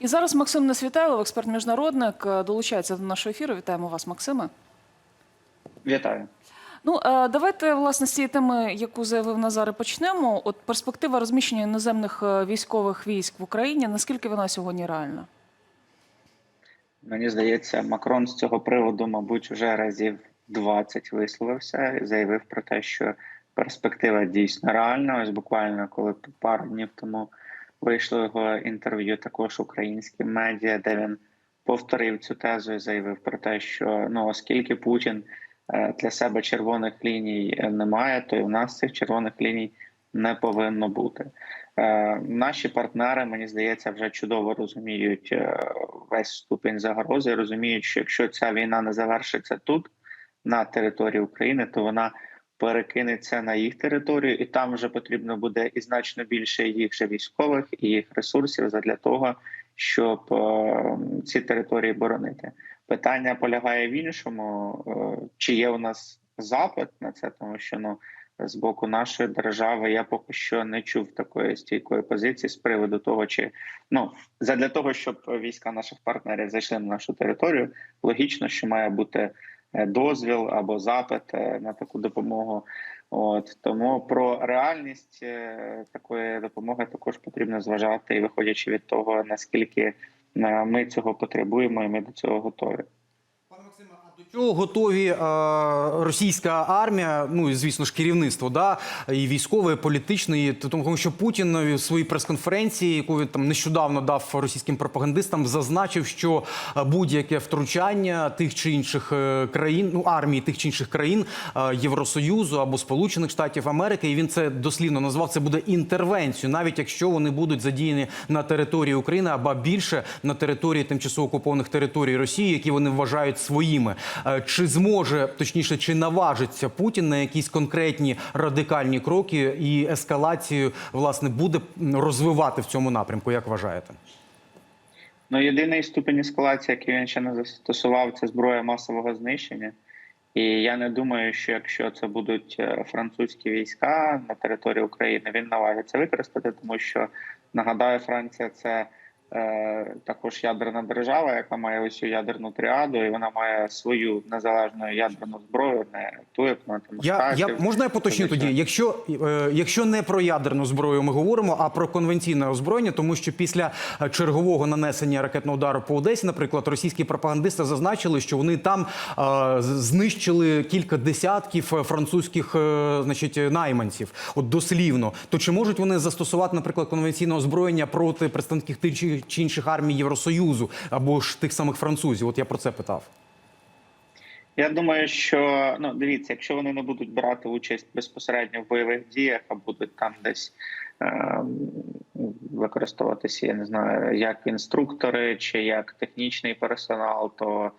І зараз Максим Несвітайлов, експерт-міжнародник, е, долучається до нашого ефіру. Вітаємо вас, Максиме. Вітаю. Ну, е, давайте власне з цієї теми, яку заявив Назар, почнемо. От перспектива розміщення іноземних е, військових військ в Україні. Наскільки вона сьогодні реальна? Мені здається, Макрон з цього приводу, мабуть, вже разів 20 висловився і заявив про те, що перспектива дійсно реальна. Ось буквально коли пару днів тому вийшло його інтерв'ю, також українські медіа, де він повторив цю тезу і заявив про те, що ну оскільки Путін е, для себе червоних ліній е, немає, то і в нас цих червоних ліній не повинно бути. Е, Наші партнери, мені здається, вже чудово розуміють весь ступінь загрози. Розуміють, що якщо ця війна не завершиться тут, на території України, то вона перекинеться на їх територію, і там вже потрібно буде і значно більше їх же військових і їх ресурсів для того, щоб е, ці території боронити. Питання полягає в іншому: е, чи є у нас запит на це, тому що ну з боку нашої держави я поки що не чув такої стійкої позиції з приводу того, чи ну задля того, щоб війська наших партнерів зайшли на нашу територію, логічно, що має бути дозвіл або запит е, на таку допомогу. От тому про реальність е, такої допомоги також потрібно зважати, виходячи від того, наскільки е, ми цього потребуємо, і ми до цього готові. А до чого готові російська армія, ну і звісно ж керівництво, да, і військове, і політичне, і тому що Путін в своїй прес-конференції, яку він там нещодавно дав російським пропагандистам, зазначив, що будь-яке втручання тих чи інших е, країн, ну армії тих чи інших країн Євросоюзу або Сполучених Штатів Америки, і він це дослівно назвав. Це буде інтервенцією, навіть якщо вони будуть задіяні на території України або більше на території тимчасово окупованих територій Росії, які вони вважають своїми. Е, Чи зможе точніше, чи наважиться Путін на якісь конкретні радикальні кроки і ескалацію власне буде розвивати в цьому напрямку? Як вважаєте? Ну, єдиний ступінь ескалації, який він ще не застосував, це зброя масового знищення. І я не думаю, що якщо це будуть е, французькі війська на території України, він наважиться використати, тому що нагадаю, Франція це також ядерна держава, яка має ось цю ядерну тріаду, і вона має свою незалежну ядерну зброю, не ту, яку на Я, я можна я поточню тоді, якщо, е, якщо не про ядерну зброю ми говоримо, а про конвенційне озброєння, тому що після е, чергового нанесення ракетного удару по Одесі, наприклад, російські пропагандисти зазначили, що вони там е, знищили кілька десятків е, французьких е, значить, найманців, от дослівно. То чи можуть вони застосувати, наприклад, конвенційне озброєння проти представників тих чи- чи інших армій Євросоюзу або ж тих самих французів? От я про це питав. Я думаю, що ну дивіться, якщо вони не будуть брати участь безпосередньо в бойових діях, а будуть там десь е, використовуватися, я не знаю, як інструктори чи як технічний персонал, то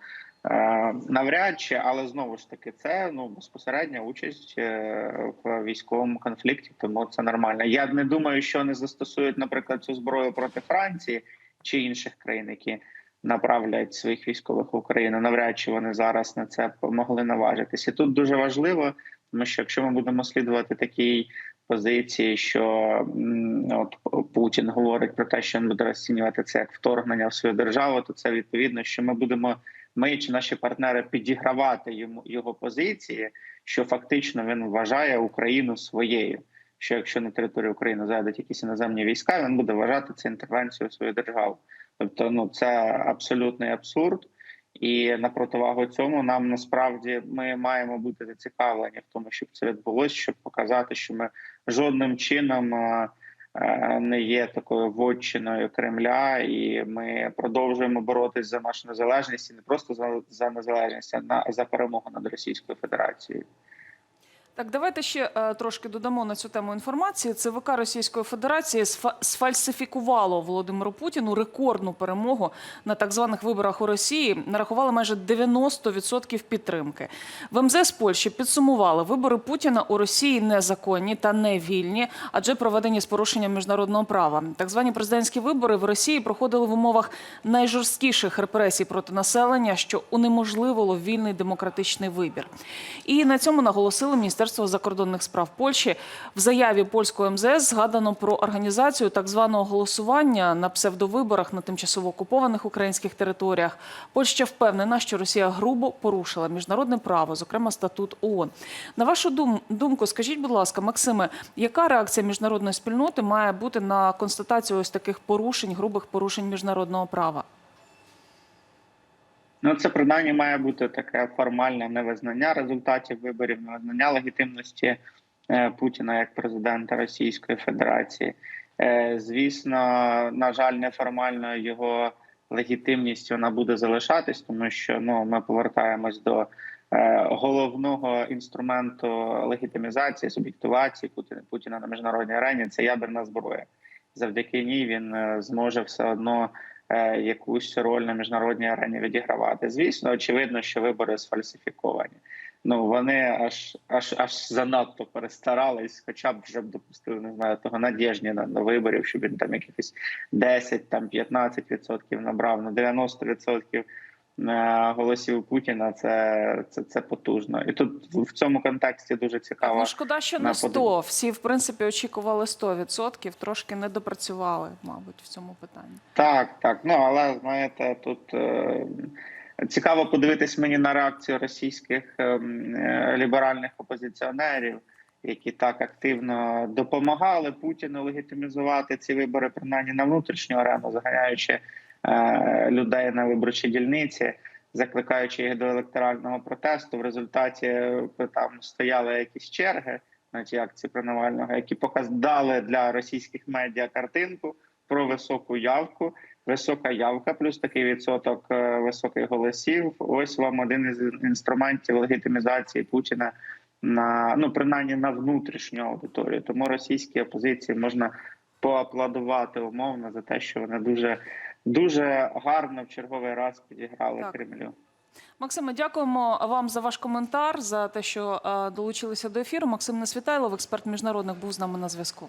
навряд чи, але знову ж таки, це ну безпосередня участь е, в військовому конфлікті, тому це нормально. Я не думаю, що вони застосують, наприклад, цю зброю проти Франції чи інших країн, які направлять своїх військових в Україну. Навряд чи вони зараз на це могли наважитися. Тут дуже важливо, тому що якщо ми будемо слідувати такій позиції, що от Путін говорить про те, що він буде розцінювати це як вторгнення в свою державу, то це відповідно, що ми будемо. Ми чи наші партнери підігравати йому його позиції, що фактично він вважає Україну своєю. Що якщо на територію України зайдуть якісь іноземні війська, він буде вважати це інтервенцією свою державу. Тобто, ну це абсолютний абсурд, і на противагу цьому нам насправді ми маємо бути зацікавлені в тому, щоб це відбулося, щоб показати, що ми жодним чином е, не є такою вотчиною Кремля, і ми продовжуємо боротися за нашу незалежність і не просто за, за незалежність, а на за перемогу над Російською Федерацією. Так, давайте ще е, трошки додамо на цю тему інформації. ЦВК Російської Федерації сфа- сфальсифікувало Володимиру Путіну рекордну перемогу на так званих виборах у Росії. Нарахували майже 90% підтримки. В МЗС Польщі підсумували, вибори Путіна у Росії незаконні та не вільні, адже проведені з порушенням міжнародного права. Так звані президентські вибори в Росії проходили в умовах найжорсткіших репресій проти населення, що унеможливило вільний демократичний вибір. І на цьому наголосили Міністерство закордонних справ Польщі. В заяві польського МЗС згадано про організацію так званого голосування на псевдовиборах на тимчасово окупованих українських територіях. Польща впевнена, що Росія грубо порушила міжнародне право, зокрема статут ООН. На вашу дум- думку, скажіть, будь ласка, Максиме, яка реакція міжнародної спільноти має бути на констатацію ось таких порушень, грубих порушень міжнародного права? Ну, це принаймні має бути таке формальне невизнання результатів виборів, невизнання легітимності е, Путіна як президента Російської Федерації. Е, Звісно, на жаль, неформально його легітимність вона буде залишатись, тому що ну ми повертаємось до е, головного інструменту легітимізації, суб'єктивації Путіна на міжнародній арені. Це ядерна зброя. Завдяки ній він зможе все одно якусь роль на міжнародній арені відігравати. Звісно, очевидно, що вибори сфальсифіковані. Ну вони аж аж аж занадто перестарались, хоча б вже б допустили, не знаю, того Надєжніна до виборів, щоб він там якихось 10, там 15% набрав, на 90% е, голосів Путіна. Це, це, це потужно. І тут в цьому контексті дуже цікаво. Ну, шкода, що на не 100. Всі, в принципі, очікували 100%, трошки не допрацювали, мабуть, в цьому питанні. Так, так. Ну але знаєте, тут е, цікаво подивитись мені на реакцію російських е, е, ліберальних опозиціонерів, які так активно допомагали Путіну легітимізувати ці вибори, принаймні на внутрішню арену, заганяючи е, людей на виборчі дільниці. Закликаючи їх до електорального протесту, в результаті е, там стояли якісь черги на ті акції про Навального, які показали для російських медіа картинку про високу явку. Висока явка, плюс такий відсоток е, високих голосів. Ось вам один із інструментів легітимізації Путіна на ну принаймні на внутрішню аудиторію. Тому російській опозиції можна поаплодувати умовно за те, що вони дуже дуже гарно в черговий раз підіграли Так. Кремлю. Максиме, дякуємо вам за ваш коментар, за те, що е, долучилися до ефіру. Максим Несвітайлов, експерт міжнародних, був з нами на зв'язку.